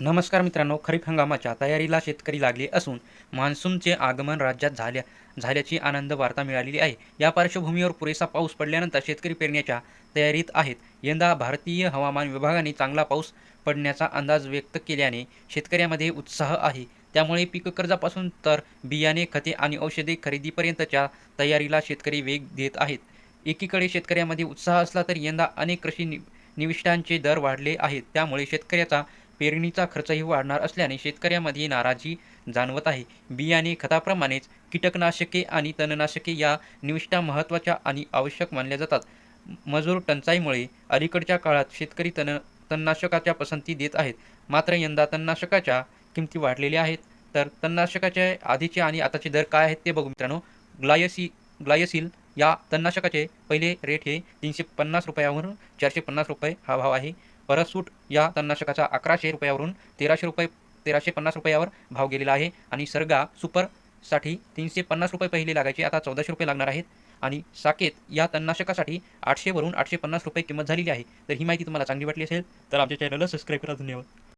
नमस्कार मित्रांनो खरीप हंगामाच्या तयारीला शेतकरी लागले असून मान्सूनचे आगमन राज्यात झाल्या झाल्याची आनंद वार्ता मिळालेली आहे. या पार्श्वभूमीवर पुरेसा पाऊस पडल्यानंतर शेतकरी पेरण्याच्या तयारीत आहेत. यंदा भारतीय हवामान विभागाने चांगला पाऊस पडण्याचा अंदाज व्यक्त केल्याने शेतकऱ्यामध्ये उत्साह आहे. त्यामुळे पीक कर्जापासून तर बियाणे खते आणि औषधे खरेदीपर्यंतच्या तयारीला शेतकरी वेग देत आहेत. एकीकडे शेतकऱ्यामध्ये उत्साह असला तरी यंदा अनेक कृषी नि निविष्ठांचे दर वाढले आहेत. त्यामुळे शेतकऱ्याचा पेरणीचा खर्चही वाढणार असल्याने शेतकऱ्यामध्ये नाराजी जाणवत आहे. बियाणे खताप्रमाणेच कीटकनाशके आणि तणनाशके या निविष्ठा महत्त्वाच्या आणि आवश्यक मानल्या जातात. मजूर टंचाईमुळे अलीकडच्या काळात शेतकरी तण तणनाशकाच्या पसंती देत आहेत. मात्र यंदा तणनाशकाच्या किमती वाढलेल्या आहेत. तर तणनाशकाचे आधीचे आणि आताचे दर काय आहेत ते बघू मित्रांनो. ग्लायसी ग्लायसिल या तणनाशकाचे पहिले रेट हे तीनशे पन्नास रुपयावरून चारशे पन्नास रुपये हा भाव आहे. परसूट या तणनाशकाचा अकराशे रुपयावरून तेराशे रुपये तेराशे पन्नास रुपयावर भाव गेलेला आहे. आणि सरगा सुपरसाठी तीनशे पन्नास रुपये पहिले लागायचे. आता चौदाशे रुपये लागणार आहेत. आणि साकेत या तणनाशकासाठी आठशेवरून आठशे पन्नास रुपये किंमत झालेली आहे. तर ही माहिती तुम्हाला चांगली वाटली असेल तर आमच्या चॅनलला सबस्क्राईब करा. धन्यवाद.